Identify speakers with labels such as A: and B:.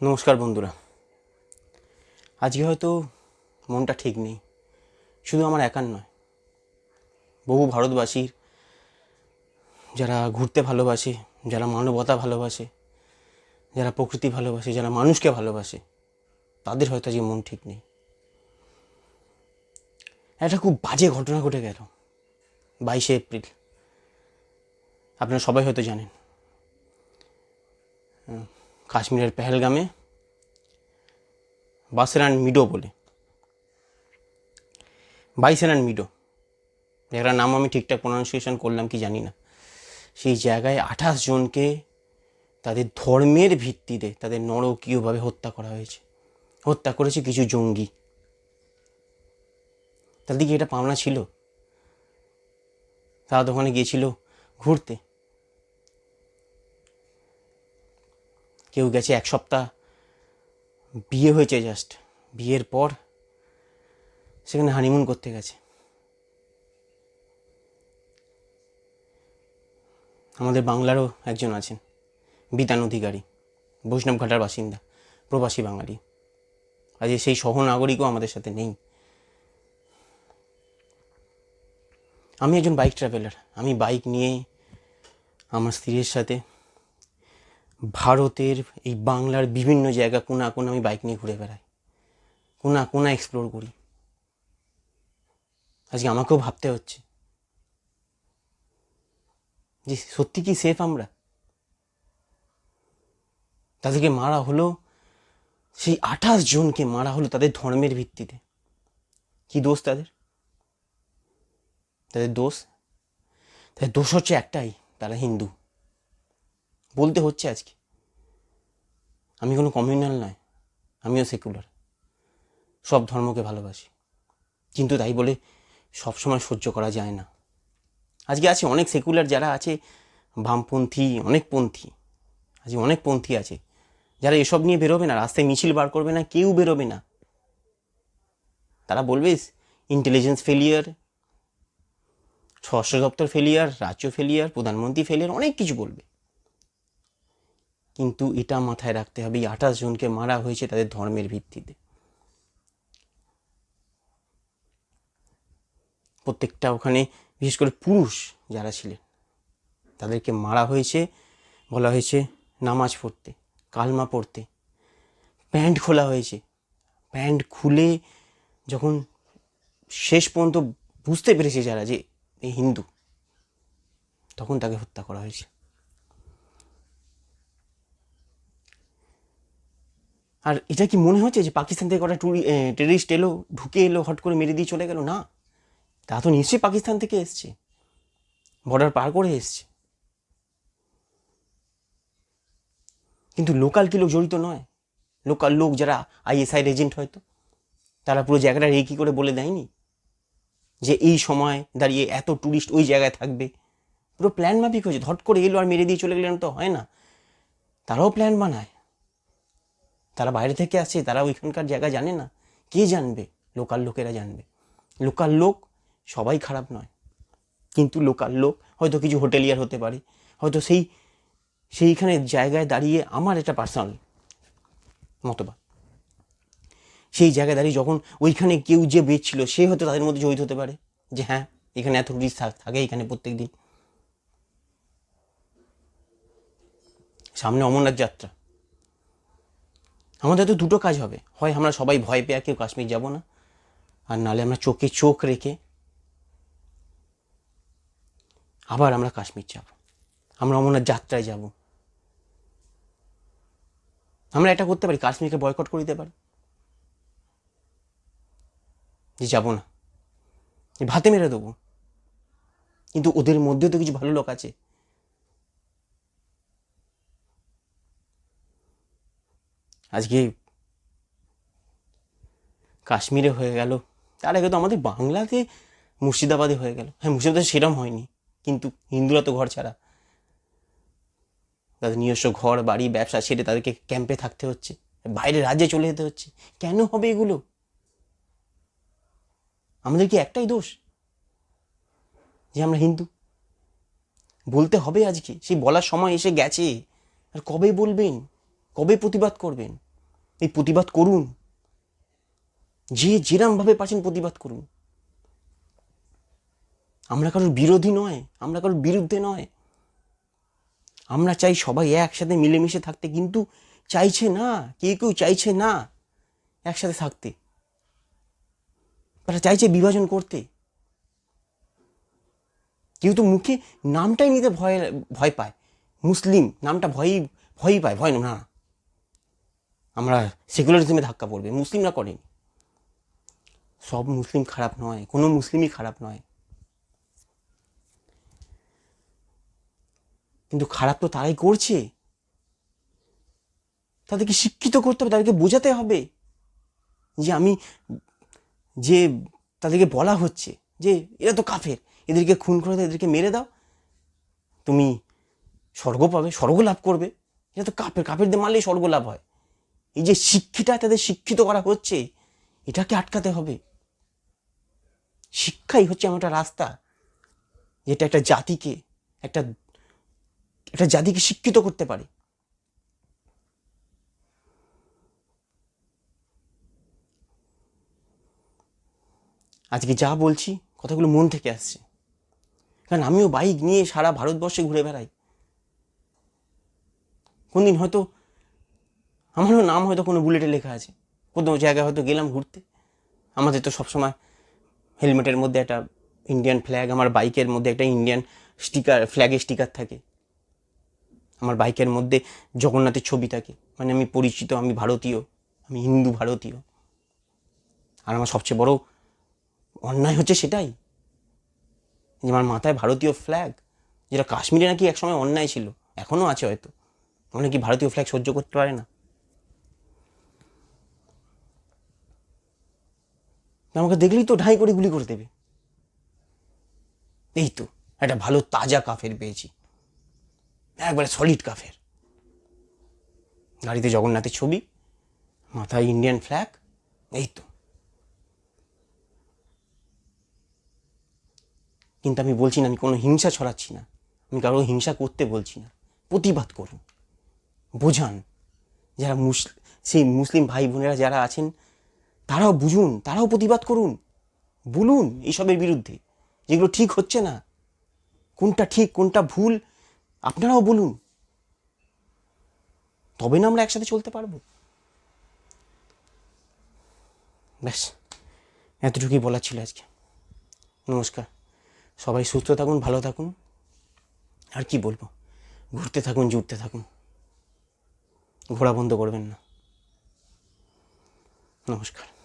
A: নমস্কার বন্ধুরা। আজকে হয়তো মনটা ঠিক নেই, শুধু আমার একার নয়। বহু ভারতবাসীর যারা ঘুরতে ভালোবাসে, যারা মানবতা ভালোবাসে, যারা প্রকৃতি ভালোবাসে, যারা মানুষকে ভালোবাসে, তাদের হয়তো আজকে মন ঠিক নেই। একটা খুব বাজে ঘটনা ঘটে গেল বাইশে এপ্রিল। আপনারা সবাই হয়তো জানেন। কাশ্মীরের পেহেলগামে, বাসেরান মিডো বলে। বাইসেরান মিডো। জায়গাটার নাম আমি ঠিকঠাক প্রনাউন্সিয়েশন করলাম কি জানি না। সেই জায়গায় আঠাশ জনকে তাদের ধর্মের ভিত্তিতে তাদের নরকীয়ভাবে হত্যা করা হয়েছে। হত্যা করেছে কিছু জঙ্গি। তাদের কি এটা পাওনা ছিল। তারা ওখানে গিয়েছিল ঘুরতে। কেউ গেছে এক সপ্তাহ। বিয়ে হয়েছে জাস্ট বিয়ের পর সেখানে হানিমুন করতে গেছে। আমাদের বাংলারও একজন আছেন, বিতান অধিকারী বৈষ্ণবঘাটার বাসিন্দা, প্রবাসী বাঙালি। আজ সেই সহনাগরিকও আমাদের সাথে নেই। আমি একজন বাইক ট্রাভেলার আমি বাইক নিয়ে আমার স্ত্রীর সাথে ভারতের এই বাংলার বিভিন্ন জায়গা কোনা কোনা আমি বাইক নিয়ে ঘুরে বেড়াই। কোনা কোনা এক্সপ্লোর করি। আজকে আমাকেও ভাবতে হচ্ছে। যে সত্যি কি সেফ আমরা? তাদেরকে মারা হলো, সেই আঠাশ জনকে মারা হলো তাদের ধর্মের ভিত্তিতে। কি দোষ তাদের? তাদের দোষ? তাদের দোষ হচ্ছে একটাই, তারা হিন্দু। বলতে হচ্ছে আজকে। আমি কোনো কমিউনাল নয়, আমিও সেকুলার সব ধর্মকে ভালোবাসি। কিন্তু তাই বলে সবসময় সহ্য করা যায় না। আজকে আছে অনেক সেকুলার যারা আছে, বামপন্থী অনেক পন্থী আজকে অনেক পন্থী আছে। যারা এসব নিয়ে বেরোবে না, রাস্তায় মিছিল বার করবে না, কেউ বেরোবে না। তারা বলবে ইন্টেলিজেন্স ফেলিয়ার স্বরাষ্ট্র দপ্তর ফেলিয়ার রাজ্য ফেলিয়ার প্রধানমন্ত্রী ফেলিয়ার অনেক কিছু বলবে। কিন্তু এটা মাথায় রাখতে হবে, এই আঠাশ জনকে মারা হয়েছে তাদের ধর্মের ভিত্তিতে। প্রত্যেকটা ওখানে, বিশেষ করে পুরুষ যারা ছিলেন, তাদেরকে মারা হয়েছে, বলা হয়েছে নামাজ পড়তে, কালমা পড়তে। প্যান্ট খোলা হয়েছে। প্যান্ট খুলে যখন শেষ পর্যন্ত বুঝতে পেরেছে যারা যে এই হিন্দু, তখন তাকে হত্যা করা হয়েছে। আর এটা কি মনে হচ্ছে যে পাকিস্তান থেকে কটা টুরি টেরিস্ট এলো, ঢুকে এলো, হট করে মেরে দিয়ে চলে গেল? না। তা তো নিশ্চয়ই পাকিস্তান থেকে এসছে। বর্ডার পার করে এসছে। কিন্তু লোকাল কি লোক জড়িত নয়? লোকাল লোক যারা আইএসআইয়ের এজেন্ট হয়তো, তারা পুরো জায়গাটা রেকি করে বলে দেয়নি? যে এই সময় দাঁড়িয়ে এত ট্যুরিস্ট ওই জায়গায় থাকবে। পুরো প্ল্যান মাফিক হয়েছে। ধট করে এলো আর মেরে দিয়ে চলে গেলেন তো, হয় না? তারাও প্ল্যান বানায়। তারা বাইরে থেকে আসছে তারা ওইখানকার জায়গা জানে না। কে জানবে? লোকাল লোকেরা জানবে। লোকাল লোক সবাই খারাপ নয়। কিন্তু লোকাল লোক, হয়তো কিছু হোটেলিয়ার হতে পারে। হয়তো সেই, সেইখানে জায়গায় দাঁড়িয়ে আমার এটা পার্সোনাল মতবাদ। সেই জায়গায় দাঁড়িয়ে যখন ওইখানে কেউ যে বেচছিল, সে হয়তো তাদের মধ্যে জড়িত হতে পারে যে হ্যাঁ এখানে এত টুরিস্ট থাকে এখানে প্রত্যেক দিন সামনে অমরনাথ যাত্রা। আমাদের তো দুটো কাজ হবে। হয় আমরা সবাই ভয় পেয়ে কেউ কাশ্মীর যাব না, আর নালে আমরা চোখে চোখ রেখে আবার আমরা কাশ্মীর যাব। আমরা অমরনাথ যাত্রায় যাব। আমরা এটা করতে পারি, কাশ্মীরকে বয়কট করে দিতে পারি। যে যাব না। ভাতে মেরে দেবো। কিন্তু ওদের মধ্যেও তো কিছু ভালো লোক আছে। আজকে কাশ্মীরে হয়ে গেল। তার আগে তো আমাদের বাংলাতে মুর্শিদাবাদে হয়ে গেল। হ্যাঁ মুর্শিদাবাদে সেরম হয়নি, কিন্তু হিন্দুরা তো ঘর ছাড়া। তাদের নিজস্ব ঘর, বাড়ি, ব্যবসা ছেড়ে তাদেরকে ক্যাম্পে থাকতে হচ্ছে। বাইরে রাজ্যে চলে যেতে হচ্ছে। কেন হবে এগুলো? আমাদের কি একটাই দোষ? যে আমরা হিন্দু। বলতে হবে আজকে। সেই বলার সময় এসে গেছে। আর কবে বলবেন? কবে প্রতিবাদ করবেন? এই প্রতিবাদ করুন। যে যেরামভাবে পাচ্ছেন প্রতিবাদ করুন। আমরা কারোর বিরোধী নয়, আমরা কারোর বিরুদ্ধে নয়। আমরা চাই সবাই একসাথে মিলেমিশে থাকতে, কিন্তু চাইছে না, কেউ কেউ চাইছে না একসাথে থাকতে। তারা চাইছে বিভাজন করতে। কেউ তো মুখে নামটাই নিতে ভয় ভয় পায়। মুসলিম নামটা ভয়ই ভয়ই পায়, ভয় না। আমরা সেকুলারিজমে ধাক্কা পড়বে, মুসলিমরা করেনি। সব মুসলিম খারাপ নয়, কোনো মুসলিমই খারাপ নয়। কিন্তু খারাপ তো তারাই করছে। তাদেরকে শিক্ষিত করতে হবে, তাদেরকে বোঝাতে হবে যে আমি, যে তাদেরকে বলা হচ্ছে যে এরা তো কাফের, এদেরকে খুন করে দাও, এদেরকে মেরে দাও। তুমি স্বর্গ পাবে, স্বর্গ লাভ করবে। এটা তো কাপের কাপেরদের মারলেই স্বর্গ লাভ হয়। এই যে শিক্ষিতা তাদের শিক্ষিত করা হচ্ছে, এটাকে আটকাতে হবে। শিক্ষাই হচ্ছে আমার একটা রাস্তা, যেটা একটা জাতিকে, একটা একটা জাতিকে শিক্ষিত করতে পারে। আজকে যা বলছি, কথাগুলো মন থেকে আসছে। কারণ আমিও বাইক নিয়ে সারা ভারতবর্ষে ঘুরে বেড়াই। কোনদিন হয়তো আমারও নাম হয়তো কোনো বুলেটে লেখা আছে। কোনো জায়গায় হয়তো গেলাম ঘুরতে। আমাদের তো সবসময় হেলমেটের মধ্যে একটা ইন্ডিয়ান ফ্ল্যাগ আমার বাইকের মধ্যে একটা ইন্ডিয়ান স্টিকার ফ্ল্যাগের স্টিকার থাকে। আমার বাইকের মধ্যে জগন্নাথের ছবি থাকে। মানে আমি পরিচিত, আমি ভারতীয়, আমি হিন্দু ভারতীয়। আর আমার সবচেয়ে বড় অন্যায় হচ্ছে সেটাই। যে আমার মাথায় ভারতীয় ফ্ল্যাগ যেটা কাশ্মীরে নাকি একসময় অন্যায় ছিল এখনও আছে হয়তো। অনেকে ভারতীয় ফ্ল্যাগ সহ্য করতে পারে না? আমাকে দেখলেই তো ঢাই করে গুলি করে দেবে। এই তো, একটা ভালো তাজা কাফের পেয়েছি। একবারে সলিড কাফের। গাড়িতে জগন্নাথের ছবি, মাথায় ইন্ডিয়ান ফ্ল্যাগ এই তো। কিন্তু আমি বলছি না, আমি কোনো হিংসা ছড়াচ্ছি না। আমি কারও হিংসা করতে বলছি না। প্রতিবাদ করুন। বোঝান। যারা মুস সেই মুসলিম ভাই বোনেরা যারা আছেন তারাও বুঝুন, তারাও প্রতিবাদ করুন। বলুন এইসবের বিরুদ্ধে, যেগুলো ঠিক হচ্ছে না। কোনটা ঠিক, কোনটা ভুল, আপনারাও বলুন। তবে না আমরা একসাথে চলতে পারব। ব্যাস, এতটুকুই বলার ছিল আজকে। নমস্কার। সবাই সুস্থ থাকুন, ভালো থাকুন। আর কি বলব? ঘুরতে থাকুন, জুড়তে থাকুন। ঘোরা বন্ধ করবেন না। নমস্কার।